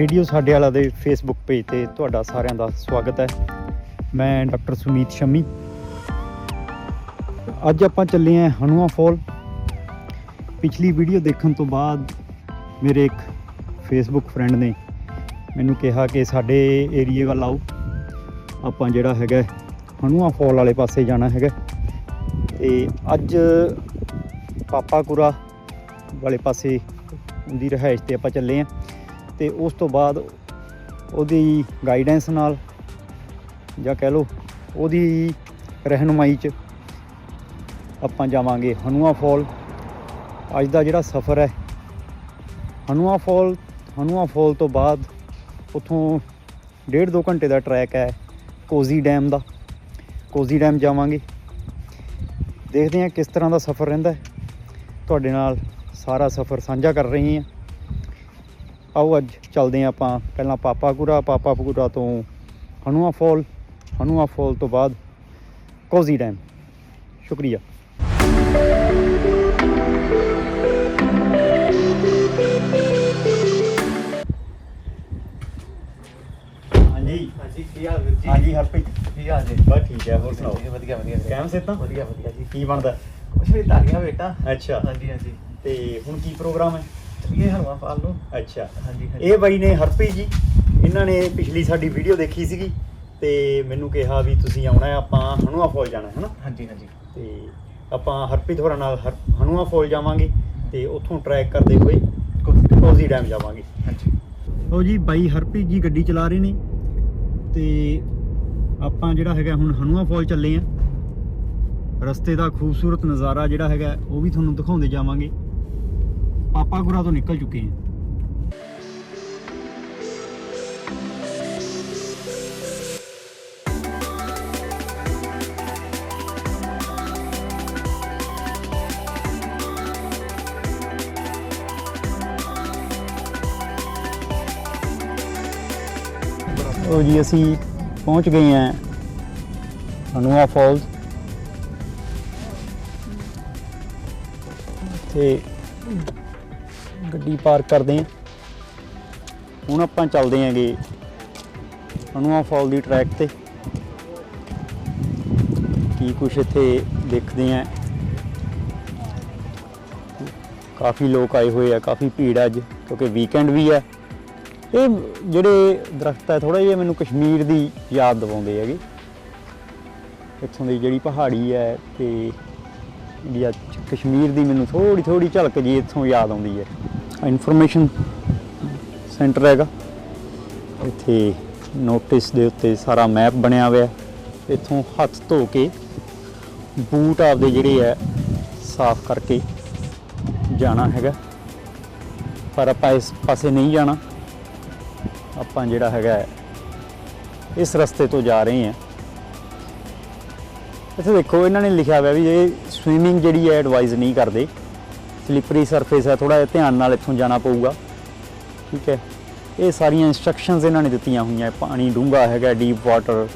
Radio ਸਾਡੇ ਵਾਲਾ ਦੇ ਫੇਸਬੁੱਕ ਪੇਜ ਤੇ ਤੁਹਾਡਾ ਸਾਰਿਆਂ ਦਾ ਸਵਾਗਤ ਹੈ। ਮੈਂ ਡਾਕਟਰ ਸੁਮੀਤ ਸ਼ਮੀ। ਅੱਜ ਆਪਾਂ ਚੱਲੇ ਆਂ ਹਨੂਆ ਫਾਲ। ਪਿਛਲੀ ਵੀਡੀਓ ਦੇਖਣ ਤੋਂ ਬਾਅਦ ਮੇਰੇ ਇੱਕ ਫੇਸਬੁੱਕ ਫਰੈਂਡ ਨੇ ਮੈਨੂੰ ਕਿਹਾ ਕਿ ਸਾਡੇ ਏਰੀਏ ਵੱਲ ਆਓ। ਆਪਾਂ ਜਿਹੜਾ ਹੈਗਾ ਹਨੂਆ ਫਾਲ ਵਾਲੇ ਪਾਸੇ ਜਾਣਾ ਹੈਗਾ ਤੇ ਅੱਜ ਪਾਪਾਕੁਰਾ ਵਾਲੇ ਪਾਸੇ ਦੀ ਰਿਹਾਇਸ਼ ਤੇ ਆਪਾਂ ਚੱਲੇ ਆਂ ਤੇ ਉਸ ਤੋਂ ਬਾਅਦ ਉਹਦੀ ਗਾਈਡੈਂਸ ਨਾਲ ਜਾਂ ਕਹਿ ਲਓ ਉਹਦੀ ਰਹਿਨੁਮਾਈ 'ਚ ਆਪਾਂ ਜਾਵਾਂਗੇ ਹਨੂਆ ਫਾਲ। ਅੱਜ ਦਾ ਜਿਹੜਾ ਸਫ਼ਰ ਹੈ, ਹਨੂਆ ਫਾਲ ਹਨੂਆ ਫਾਲ ਤੋਂ ਬਾਅਦ ਉਥੋਂ ਡੇਢ ਦੋ ਘੰਟੇ ਦਾ ਟਰੈਕ ਹੈ ਕੋਜ਼ੀ ਡੈਮ ਦਾ। ਕੋਜ਼ੀ ਡੈਮ ਜਾਵਾਂਗੇ। ਦੇਖਦੇ ਹਾਂ ਕਿਸ ਤਰ੍ਹਾਂ ਦਾ ਸਫ਼ਰ ਰਹਿੰਦਾ ਹੈ। ਤੁਹਾਡੇ ਨਾਲ ਸਾਰਾ ਸਫ਼ਰ ਸਾਂਝਾ ਕਰ ਰਹੀ ਹਾਂ। ਆਓ ਅੱਜ ਚੱਲਦੇ ਹਾਂ ਆਪਾਂ ਪਹਿਲਾਂ ਪਾਪਾਕੁਰਾ ਪਾਪਾਕੁਰਾ ਤੋਂ ਹਨੂਆ ਫਾਲ ਹਨੂਆ ਫਾਲ ਤੋਂ ਬਾਅਦ ਕੋਜ਼ੀ ਡੈਮ। ਸ਼ੁਕਰੀਆ। ਹਾਂਜੀ। ਹਾਂਜੀ ਕੀ ਹਾਲ ਵੀਰ ਜੀ? ਹਾਂਜੀ ਹਰਪ੍ਰੀਤ। ਕੀ ਹਾਲ ਜੀ? ਬਸ ਠੀਕ ਹੈ ਹੋਰ ਸੁਣਾਓ? ਵਧੀਆ ਵਧੀਆ ਕੈਮ ਸੇ ਤਾਂ ਵਧੀਆ ਵਧੀਆ ਜੀ। ਕੀ ਬਣਦਾ? ਕੁਛ ਵੀ ਧਾਰੀਆਂ ਬੇਟਾ ਅੱਛਾ। ਹਾਂਜੀ ਹਾਂਜੀ। ਤੇ ਹੁਣ ਕੀ ਪ੍ਰੋਗਰਾਮ ਹੈ? ਚਲੀਏ ਹਰਵਾ ਪਾਲ ਨੂੰ। ਅੱਛਾ। ਹਾਂਜੀ ਹਾਂਜੀ। ਇਹ ਬਾਈ ਨੇ ਹਰਪ੍ਰੀਤ ਜੀ ਇਹਨਾਂ ਨੇ ਪਿਛਲੀ ਸਾਡੀ ਵੀਡੀਓ ਦੇਖੀ ਸੀਗੀ ਤੇ ਮੈਨੂੰ ਕਿਹਾ ਵੀ ਤੁਸੀਂ ਆਉਣਾ ਹੈ ਆਪਾਂ ਹਨੂਆ ਫਾਲ ਜਾਣਾ ਹੈ ਹਨਾ? ਹਾਂਜੀ ਹਾਂਜੀ। ਤੇ ਆਪਾਂ ਹਰਪ੍ਰੀਤ ਹੋਰਾਂ ਨਾਲ ਹਰ- ਹਨੂਆ ਫਾਲ ਜਾਵਾਂਗੇ ਤੇ ਉੱਥੋਂ ਟਰੈਕ ਕਰਦੇ ਹੋਏ ਕੋਜ਼ੀ ਡੈਮ ਜਾਵਾਂਗੇ। ਹਾਂਜੀ। ਲਓ ਜੀ ਬਾਈ ਹਰਪ੍ਰੀਤ ਜੀ ਗੱਡੀ ਚਲਾ ਰਹੇ ਨੇ ਤੇ ਆਪਾਂ ਜਿਹੜਾ ਹੈਗਾ ਹੁਣ ਹਨੂਆ ਫਾਲ ਚੱਲੇ ਆਂ। ਰਸਤੇ ਦਾ ਖੂਬਸੂਰਤ ਨਜ਼ਾਰਾ ਜਿਹੜਾ ਹੈਗਾ ਉਹ ਵੀ ਤੁਹਾਨੂੰ ਦਿਖਾਉਂਦੇ ਜਾਵਾਂਗੇ। ਪਾਪਾਗੁਰਾ ਤੋਂ ਨਿਕਲ ਚੁੱਕੇ ਹਾਂ ਉਹ ਜੀ ਅਸੀਂ ਪਹੁੰਚ ਗਏ ਹਾਂ ਹਨੂਆ ਫਾਲਸ ਤੇ ਗੱਡੀ ਪਾਰਕ ਕਰਦੇ ਹਾਂ। ਹੁਣ ਆਪਾਂ ਚੱਲਦੇ ਆਂਗੇ ਹਨੂਆ ਫਾਲ ਦੀ ਟਰੈਕ ਤੇ। ਕੀ ਕੁਛ ਇੱਥੇ ਦੇਖਦੇ ਆਂ ਕਾਫੀ ਲੋਕ ਆਏ ਹੋਏ ਆ, ਕਾਫੀ ਭੀੜ ਆ ਅੱਜ, ਕਿਉਂਕਿ ਵੀਕਐਂਡ ਵੀ ਹੈ ਇਹ ਜਿਹੜੇ ਦਰਖਤ ਹੈ ਥੋੜਾ ਜਿਹਾ ਮੈਨੂੰ ਕਸ਼ਮੀਰ ਦੀ ਯਾਦ ਦਿਵਾਉਂਦੇ ਹੈਗੇ। ਇੱਥੋਂ ਦੀ ਜਿਹੜੀ ਪਹਾੜੀ ਹੈ ਤੇ ਇੰਡੀਆ ਕਸ਼ਮੀਰ ਦੀ ਮੈਨੂੰ ਥੋੜੀ ਥੋੜੀ ਝਲਕ ਜੀ ਇੱਥੋਂ ਯਾਦ ਆਉਂਦੀ ਹੈ। ਇਨਫੋਰਮੇਸ਼ਨ ਸੈਂਟਰ ਹੈਗਾ। ਇੱਥੇ ਨੋਟਿਸ ਦੇ ਉੱਤੇ ਸਾਰਾ ਮੈਪ ਬਣਿਆ ਹੋਇਆ ਇੱਥੋਂ ਹੱਥ ਧੋ ਕੇ ਬੂਟ ਆਪਦੇ ਜਿਹੜੇ ਹੈ, ਸਾਫ਼ ਕਰਕੇ ਜਾਣਾ ਹੈਗਾ। ਪਰ ਆਪਾਂ ਇਸ ਪਾਸੇ ਨਹੀਂ ਜਾਣਾ। ਆਪਾਂ ਜਿਹੜਾ ਹੈਗਾ ਇਸ ਰਸਤੇ ਤੋਂ ਜਾ ਰਹੇ ਹਾਂ। ਇੱਥੇ ਦੇਖੋ, ਇਹਨਾਂ ਨੇ ਲਿਖਿਆ ਹੋਇਆ ਵੀ ਇਹ ਸਵੀਮਿੰਗ ਜਿਹੜੀ ਹੈ ਐਡਵਾਈਜ਼ ਨਹੀਂ ਕਰਦੇ। ਸਲਿਪਰੀ ਸਰਫੇਸ ਹੈ ਥੋੜਾ ਜਿਹਾ ਧਿਆਨ ਨਾਲ ਇੱਥੋਂ ਜਾਣਾ ਪਊਗਾ। ਠੀਕ ਹੈ। ਇਹ ਸਾਰੀਆਂ ਇਨਸਟਰਕਸ਼ਨਸ ਇਹਨਾਂ ਨੇ ਦਿੱਤੀਆਂ ਹੋਈਆਂ ਪਾਣੀ, ਡੂੰਘਾ ਹੈਗਾ ਡੀਪ ਵਾਟਰ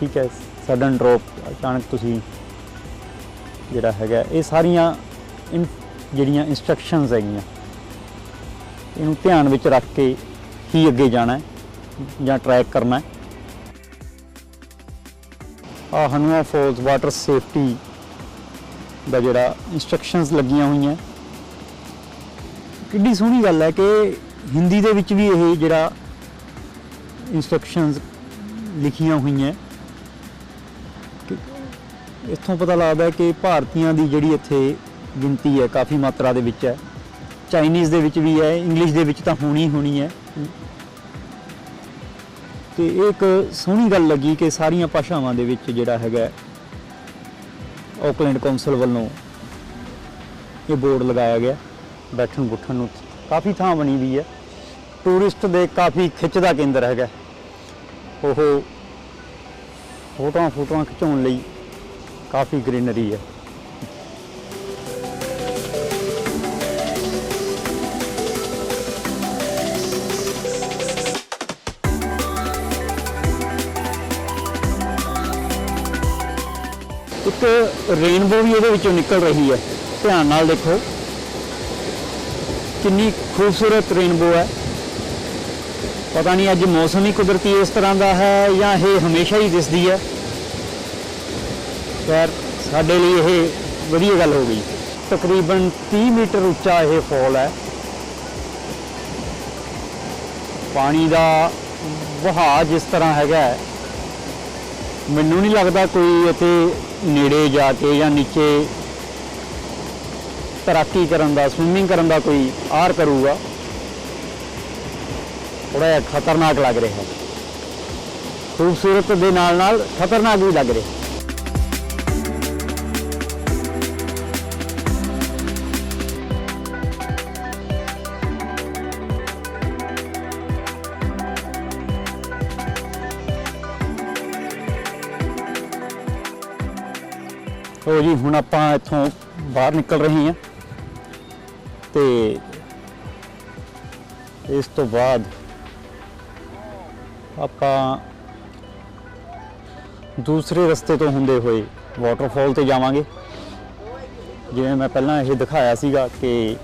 ਠੀਕ ਹੈ ਸਡਨ ਡ੍ਰੌਪ ਅਚਾਨਕ ਤੁਸੀਂ ਜਿਹੜਾ ਹੈਗਾ, ਇਹ ਸਾਰੀਆਂ ਇਨ- ਜਿਹੜੀਆਂ ਇਨਸਟਰਕਸ਼ਨਸ ਹੈਗੀਆਂ, ਇਹਨੂੰ ਧਿਆਨ ਵਿੱਚ ਰੱਖ ਕੇ ਹੀ ਅੱਗੇ ਜਾਣਾ ਹੈ, ਜਾਂ ਟਰੈਕ ਕਰਨਾ ਹੈ। ਆ ਹਨੂਆ ਫੋਲਸ ਵਾਟਰ ਸੇਫਟੀ ਦਾ ਜਿਹੜਾ ਇਨਸਟਰਕਸ਼ਨਸ ਲੱਗੀਆਂ ਹੋਈਆਂ। ਕਿੱਡੀ ਸੋਹਣੀ ਗੱਲ ਹੈ ਕਿ ਹਿੰਦੀ ਦੇ ਵਿੱਚ ਵੀ ਇਹ ਜਿਹੜਾ ਇਨਸਟਰਕਸ਼ਨਸ ਲਿਖੀਆਂ ਹੋਈਆਂ। ਇੱਥੋਂ ਪਤਾ ਲੱਗਦਾ ਹੈ ਕਿ ਭਾਰਤੀਆਂ ਦੀ ਜਿਹੜੀ ਇੱਥੇ ਗਿਣਤੀ ਹੈ ਕਾਫੀ ਮਾਤਰਾ ਦੇ ਵਿੱਚ ਹੈ। ਚਾਈਨੀਜ਼ ਦੇ ਵਿੱਚ ਵੀ ਹੈ ਇੰਗਲਿਸ਼ ਦੇ ਵਿੱਚ ਤਾਂ ਹੋਣੀ ਹੋਣੀ ਹੈ। ਤੇ ਇਹ ਇੱਕ ਸੋਹਣੀ ਗੱਲ ਲੱਗੀ ਕਿ ਸਾਰੀਆਂ ਭਾਸ਼ਾਵਾਂ ਦੇ ਵਿੱਚ ਜਿਹੜਾ ਹੈਗਾ ਆਕਲੈਂਡ ਕੌਂਸਲ ਵੱਲੋਂ ਇਹ ਬੋਰਡ ਲਗਾਇਆ ਗਿਆ, ਬੈਠਣ ਬੁੱਠਣ ਨੂੰ। ਕਾਫੀ ਥਾਂ ਬਣੀ ਵੀ ਹੈ। ਟੂਰਿਸਟ ਦੇ ਕਾਫੀ ਖਿੱਚ ਦਾ ਕੇਂਦਰ ਹੈਗਾ। ਉਹ ਫੋਟੋਆਂ ਫੋਟੋਆਂ ਖਿਚਾਉਣ ਲਈ ਕਾਫੀ ਗ੍ਰੀਨਰੀ ਹੈ। ਇੱਕ ਰੇਨਬੋ ਵੀ ਉਹਦੇ ਵਿੱਚੋਂ ਨਿਕਲ ਰਹੀ ਹੈ। ਧਿਆਨ ਨਾਲ ਦੇਖੋ। ਕਿੰਨੀ ਖੂਬਸੂਰਤ ਰੇਨਬੋ ਹੈ। ਪਤਾ ਨਹੀਂ ਅੱਜ ਮੌਸਮ ਹੀ ਕੁਦਰਤੀ ਇਸ ਤਰ੍ਹਾਂ ਦਾ ਹੈ ਜਾਂ ਇਹ ਹਮੇਸ਼ਾ ਹੀ ਦਿਸਦੀ ਹੈ। ਖੈਰ ਸਾਡੇ ਲਈ ਇਹ ਵਧੀਆ ਗੱਲ ਹੋ ਗਈ। ਤਕਰੀਬਨ 30 ਮੀਟਰ ਉੱਚਾ ਇਹ ਫਾਲ ਹੈ। ਪਾਣੀ ਦਾ ਵਹਾਅ ਜਿਸ ਤਰ੍ਹਾਂ ਹੈਗਾ ਹੈ, ਮੈਨੂੰ ਨਹੀਂ ਲੱਗਦਾ ਕੋਈ ਇੱਥੇ ਨੇੜੇ ਜਾ ਕੇ ਜਾਂ ਨੀਚੇ ਤੈਰਾਕੀ ਕਰਨ ਦਾ ਸਵਿਮਿੰਗ ਕਰਨ ਦਾ ਕੋਈ ਆਰ ਕਰੂਗਾ। ਥੋੜਾ ਖਤਰਨਾਕ ਲੱਗ ਰਿਹਾ ਖੂਬਸੂਰਤ ਦੇ ਨਾਲ ਨਾਲ ਖਤਰਨਾਕ ਵੀ ਲੱਗ ਰਿਹਾ ਹੋ ਜੀ, ਹੁਣ ਆਪਾਂ ਇੱਥੋਂ ਬਾਹਰ ਨਿਕਲ ਰਹੇ ਹਾਂ। ਤੇ ਇਸ ਤੋਂ ਬਾਅਦ ਆਪਾਂ ਦੂਸਰੇ ਰਸਤੇ ਤੋਂ ਹੁੰਦੇ ਹੋਏ ਵਾਟਰਫਾਲ ਤੇ ਜਾਵਾਂਗੇ। ਜਿਵੇਂ ਮੈਂ ਪਹਿਲਾਂ ਇਹ ਦਿਖਾਇਆ ਸੀਗਾ ਕਿ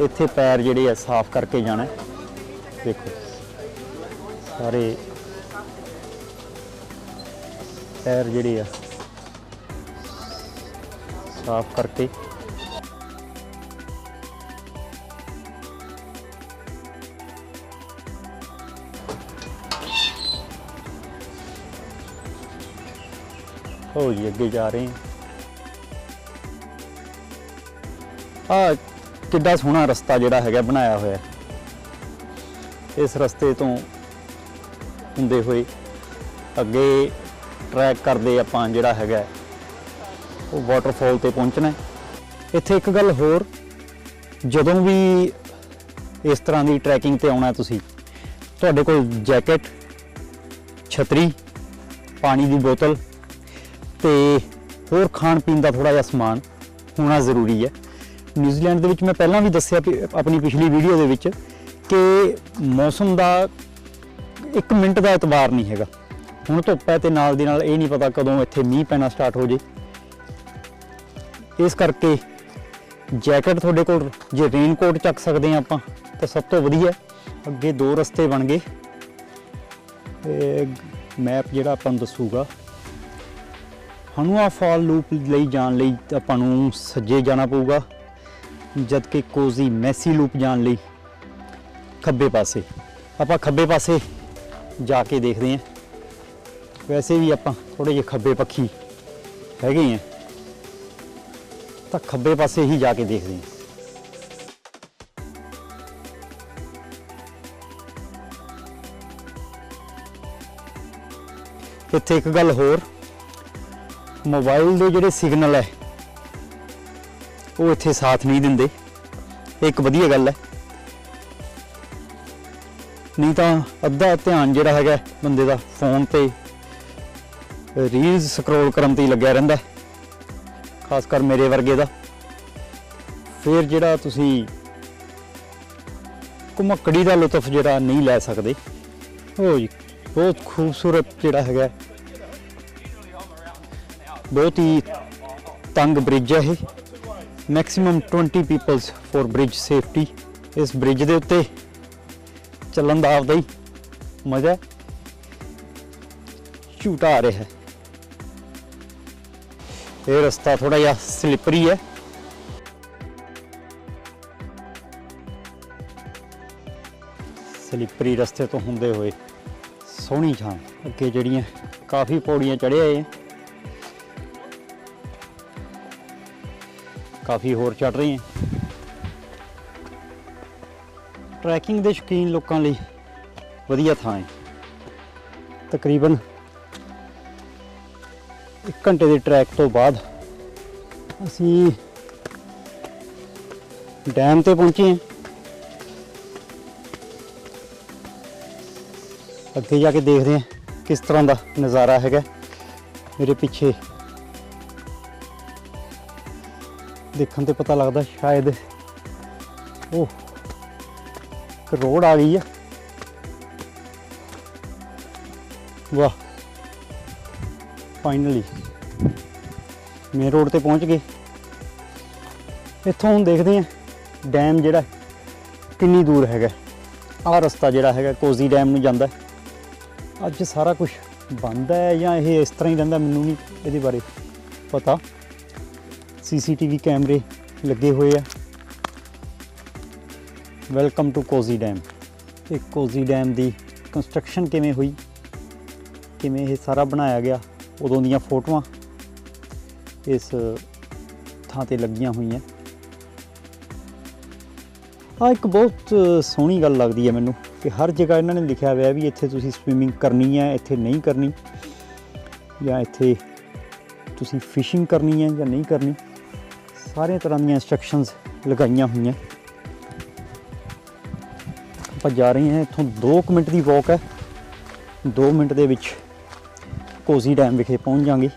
ਇੱਥੇ ਪੈਰ ਜਿਹੜੇ ਆ, ਸਾਫ਼ ਕਰਕੇ ਜਾਣਾ। ਦੇਖੋ, ਸਾਰੇ ਪੈਰ ਜਿਹੜੇ ਆ ਸਾਫ਼ ਕਰਕੇ। ਹੋ ਜੀ, ਅੱਗੇ ਜਾ ਰਹੇ ਹਾਂ। ਆ ਕਿੱਡਾ ਸੋਹਣਾ ਰਸਤਾ ਜਿਹੜਾ ਹੈਗਾ ਬਣਾਇਆ ਹੋਇਆ। ਇਸ ਰਸਤੇ ਤੋਂ ਹੁੰਦੇ ਹੋਏ ਅੱਗੇ ਟਰੈਕ ਕਰਦੇ ਆਪਾਂ ਜਿਹੜਾ ਹੈਗਾ। ਉਹ ਵਾਟਰਫਾਲ ਤੇ ਪਹੁੰਚਣਾ ਇੱਥੇ ਇੱਕ ਗੱਲ ਹੋਰ, ਜਦੋਂ ਵੀ ਇਸ ਤਰ੍ਹਾਂ ਦੀ ਟਰੈਕਿੰਗ ਤੇ ਆਉਣਾ ਤੁਸੀਂ, ਤੁਹਾਡੇ ਕੋਲ ਜੈਕਟ ਛਤਰੀ, ਪਾਣੀ ਦੀ ਬੋਤਲ ਤੇ ਹੋਰ ਖਾਣ ਪੀਣ ਦਾ ਥੋੜਾ ਜਿਹਾ ਸਮਾਨ ਹੋਣਾ ਜ਼ਰੂਰੀ ਹੈ। ਨਿਊਜ਼ੀਲੈਂਡ ਦੇ ਵਿੱਚ ਮੈਂ ਪਹਿਲਾਂ ਵੀ ਦੱਸਿਆ ਵੀ ਆਪਣੀ ਪਿਛਲੀ ਵੀਡੀਓ ਦੇ ਵਿੱਚ ਕਿ ਮੌਸਮ ਦਾ 1 ਮਿੰਟ ਦਾ ਇਤਬਾਰ ਨਹੀਂ ਹੈਗਾ। ਹੁਣ ਧੁੱਪ ਹੈ ਤੇ ਨਾਲ ਦੀ ਨਾਲ ਇਹ ਨਹੀਂ ਪਤਾ ਕਦੋਂ ਇੱਥੇ ਮੀਂਹ ਪੈਣਾ ਸਟਾਰਟ ਹੋ ਜੇ। ਇਸ ਕਰਕੇ ਜੈਕਟ ਤੁਹਾਡੇ ਕੋਲ ਜੇ ਰੇਨ ਕੋਟ ਚੱਕ ਸਕਦੇ ਹਾਂ ਆਪਾਂ, ਤਾਂ ਸਭ ਤੋਂ ਵਧੀਆ ਅੱਗੇ ਦੋ ਰਸਤੇ ਬਣ ਗਏ। ਮੈਪ ਜਿਹੜਾ ਆਪਾਂ ਨੂੰ ਦੱਸੂਗਾ। ਹਨੂਆ ਫਾਲ ਲੂਪ ਲਈ ਜਾਣ ਲਈ ਆਪਾਂ ਨੂੰ ਸੱਜੇ ਜਾਣਾ ਪਊਗਾ ਜਦ ਕਿ ਕੋਜ਼ੀ ਮੈਸੀ ਲੂਪ ਜਾਣ ਲਈ ਖੱਬੇ ਪਾਸੇ। ਆਪਾਂ ਖੱਬੇ ਪਾਸੇ ਜਾ ਕੇ ਦੇਖਦੇ ਹਾਂ। ਵੈਸੇ ਵੀ ਆਪਾਂ ਥੋੜੇ ਜਿਹੇ ਖੱਬੇ ਪੱਖੀ ਹੈਗੇ ਹਾਂ। ਤਾਂ ਖੱਬੇ ਪਾਸੇ ਹੀ ਜਾ ਕੇ ਦੇਖਦੇ ਹਾਂ। ਇੱਥੇ ਇੱਕ ਗੱਲ ਹੋਰ ਮੋਬਾਈਲ ਦੇ ਜਿਹੜੇ ਸਿਗਨਲ ਹੈ, ਉਹ ਇੱਥੇ ਸਾਥ ਨਹੀਂ ਦਿੰਦੇ। ਇਹ ਇੱਕ ਵਧੀਆ ਗੱਲ ਹੈ। ਨਹੀਂ ਤਾਂ ਅੱਧਾ ਧਿਆਨ ਜਿਹੜਾ ਹੈਗਾ ਬੰਦੇ ਦਾ ਫੋਨ ਤੇ ਰੀਲਸ ਸਕਰੋਲ ਕਰਨ ਤੇ ਹੀ ਲੱਗਿਆ ਰਹਿੰਦਾ ਹੈ। ਖਾਸ ਕਰ ਮੇਰੇ ਵਰਗੇ ਦਾ। ਫਿਰ ਜਿਹੜਾ ਤੁਸੀਂ ਘੁਮਕੜੀ ਦਾ ਲੁਤਫ ਜਿਹੜਾ ਨਹੀਂ ਲੈ ਸਕਦੇ, ਉਹ ਜੀ ਬਹੁਤ ਖੂਬਸੂਰਤ ਜਿਹੜਾ ਹੈਗਾ। ਬਹੁਤ ਹੀ ਤੰਗ ਬ੍ਰਿਜ ਹੈ ਇਹ। Maximum 20 peoples for bridge safety ਇਸ ਬ੍ਰਿਜ ਦੇ ਉੱਤੇ ਚੱਲਣ ਦਾ ਆਪਦਾ ਹੀ ਮਜ਼ਾ ਹੈ। ਝੂਟਾ ਆ ਰਿਹਾ। ਹੈ ਇਹ ਰਸਤਾ ਥੋੜਾ ਜਿਹਾ ਸਲਿਪਰੀ ਹੈ। ਸਲਿਪਰੀ ਰਸਤੇ ਤੋਂ ਹੁੰਦੇ ਹੋਏ ਸੋਹਣੀ ਥਾਂ, ਅੱਗੇ ਜਿਹੜੀਆਂ ਕਾਫੀ ਪੌੜੀਆਂ ਚੜ੍ਹੇ ਆਏ ਆ ਕਾਫੀ ਹੋਰ ਚੜ ਰਹੇ ਆ ਟਰੈਕਿੰਗ ਦੇ ਸ਼ੌਕੀਨ ਲੋਕਾਂ ਲਈ ਵਧੀਆ ਥਾਂ ਹੈ। ਤਕਰੀਬਨ ਘੰਟੇ ਦੇ ਟਰੈਕ ਤੋਂ ਬਾਅਦ ਅਸੀਂ ਡੈਮ ਤੇ ਪਹੁੰਚੇ ਹਾਂ। ਅੱਗੇ ਜਾ ਕੇ ਦੇਖਦੇ ਹਾਂ ਕਿਸ ਤਰ੍ਹਾਂ ਦਾ ਨਜ਼ਾਰਾ ਹੈਗਾ। ਮੇਰੇ ਪਿੱਛੇ ਦੇਖਣ ਤੇ ਪਤਾ ਲੱਗਦਾ ਸ਼ਾਇਦ ਉਹ ਇੱਕ ਰੋਡ ਆ ਗਈ ਆ। ਵਾਹ ਫਾਈਨਲੀ ਮੇਨ ਰੋਡ ਤੇ ਪਹੁੰਚ ਗਏ। ਇੱਥੋਂ ਹੁਣ ਦੇਖਦੇ ਹਾਂ, ਡੈਮ ਜਿਹੜਾ ਕਿੰਨੀ ਦੂਰ ਹੈਗਾ ਆਹ ਰਸਤਾ ਜਿਹੜਾ ਹੈਗਾ, ਕੋਜ਼ੀ ਡੈਮ ਨੂੰ ਜਾਂਦਾ ਅੱਜ ਸਾਰਾ ਕੁਝ ਬੰਦ ਹੈ ਜਾਂ ਇਹ ਇਸ ਤਰ੍ਹਾਂ ਹੀ ਰਹਿੰਦਾ ਮੈਨੂੰ ਨਹੀਂ ਇਹਦੇ ਬਾਰੇ ਪਤਾ। ਸੀਸੀਟੀਵੀ ਕੈਮਰੇ ਲੱਗੇ ਹੋਏ ਆ। Welcome to cozy dam. ਇਹ ਕੋਜ਼ੀ ਡੈਮ ਦੀ ਕੰਸਟਰਕਸ਼ਨ ਕਿਵੇਂ ਹੋਈ? ਕਿਵੇਂ ਇਹ ਸਾਰਾ ਬਣਾਇਆ ਗਿਆ? ਉਦੋਂ ਦੀਆਂ ਫੋਟੋਆਂ ਇਸ ਥਾਂ ਤੇ ਲੱਗੀਆਂ ਹੋਈਆਂ। ਆ ਇੱਕ ਬਹੁਤ ਸੋਹਣੀ ਗੱਲ ਲੱਗਦੀ ਹੈ ਮੈਨੂੰ ਕਿ ਹਰ ਜਗ੍ਹਾ ਇਹਨਾਂ ਨੇ ਲਿਖਿਆ ਹੋਇਆ ਵੀ ਇੱਥੇ ਤੁਸੀਂ ਸਵਿਮਿੰਗ ਕਰਨੀ ਹੈ, ਇੱਥੇ ਨਹੀਂ ਕਰਨੀ ਜਾਂ ਇੱਥੇ ਤੁਸੀਂ ਫਿਸ਼ਿੰਗ ਕਰਨੀ ਹੈ ਜਾਂ ਨਹੀਂ ਕਰਨੀ। ਸਾਰੇ ਤਰ੍ਹਾਂ ਦੀਆਂ ਇਨਸਟਰਕਸ਼ਨਸ ਲਗਾਈਆਂ ਹੋਈਆਂ। ਆਪਾਂ ਜਾ ਰਹੇ ਹਾਂ, ਇੱਥੋਂ 2 ਮਿੰਟ ਦੀ ਵਾਕ ਹੈ। 2 ਮਿੰਟ ਦੇ ਵਿੱਚ ਕੋਜ਼ੀ ਡੈਮ ਵਿਖੇ ਪਹੁੰਚ ਜਾਾਂਗੇ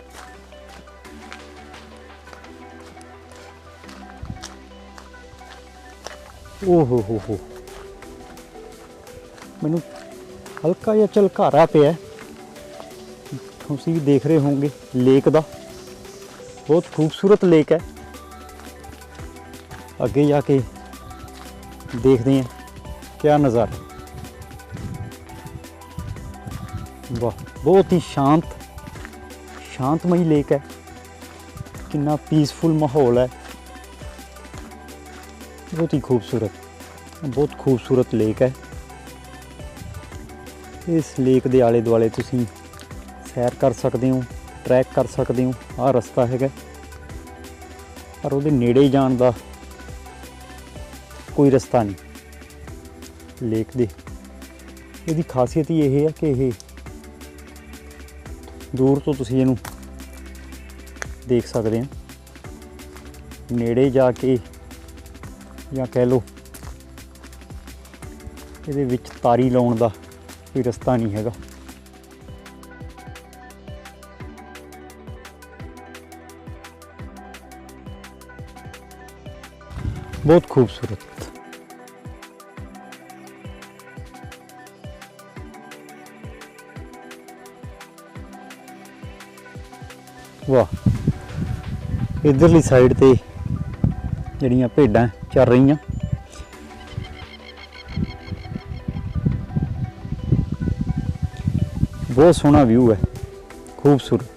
ਓ ਹੋ ਹੋ। ਹੋ ਮੈਨੂੰ ਹਲਕਾ ਜਿਹਾ ਝਲਕਾਰਾ ਪਿਆ। ਤੁਸੀਂ ਵੀ ਦੇਖ ਰਹੇ ਹੋਵੋਗੇ ਲੇਕ ਦਾ। ਬਹੁਤ ਖੂਬਸੂਰਤ ਲੇਕ ਹੈ। ਅੱਗੇ ਜਾ ਕੇ ਦੇਖਦੇ ਹਾਂ। ਕਿਆ ਨਜ਼ਾਰਾ। ਵਾਹ, ਬਹੁਤ ਹੀ ਸ਼ਾਂਤ, ਸ਼ਾਂਤਮਈ ਲੇਕ ਹੈ। ਕਿੰਨਾ ਪੀਸਫੁਲ ਮਾਹੌਲ ਹੈ। ਬਹੁਤ ਹੀ ਖੂਬਸੂਰਤ, ਬਹੁਤ ਖੂਬਸੂਰਤ ਲੇਕ ਹੈ। ਇਸ ਲੇਕ ਦੇ ਆਲੇ ਦੁਆਲੇ ਤੁਸੀਂ ਸੈਰ ਕਰ ਸਕਦੇ ਹੋ ਟਰੈਕ ਕਰ ਸਕਦੇ ਹੋ, ਆਹ ਰਸਤਾ ਹੈਗਾ। ਪਰ ਉਹਦੇ ਨੇੜੇ ਜਾਣ ਦਾ ਕੋਈ ਰਸਤਾ ਨਹੀਂ ਲੇਕ ਦੇ। ਇਹਦੀ ਖਾਸੀਅਤ ਹੀ ਇਹ ਹੈ ਕਿ ਇਹ ਦੂਰ ਤੋਂ ਤੁਸੀਂ ਇਹਨੂੰ ਦੇਖ ਸਕਦੇ ਹੋ। ਨੇੜੇ ਜਾ ਕੇ ਜਾਂ ਕਹਿ ਲਓ ਇਹਦੇ ਵਿੱਚ ਤਾਰੀ ਲਾਉਣ ਦਾ ਕੋਈ ਰਸਤਾ ਨਹੀਂ ਹੈਗਾ। ਬਹੁਤ ਖੂਬਸੂਰਤ। ਵਾਹ, ਇਧਰਲੀ ਸਾਈਡ ਤੇ ਜਿਹੜੀਆਂ ਭੇਡਾਂ ਚੱਲ ਰਹੀਆਂ ਬਹੁਤ ਸੋਹਣਾ ਵਿਊ ਹੈ ਖੂਬਸੂਰਤ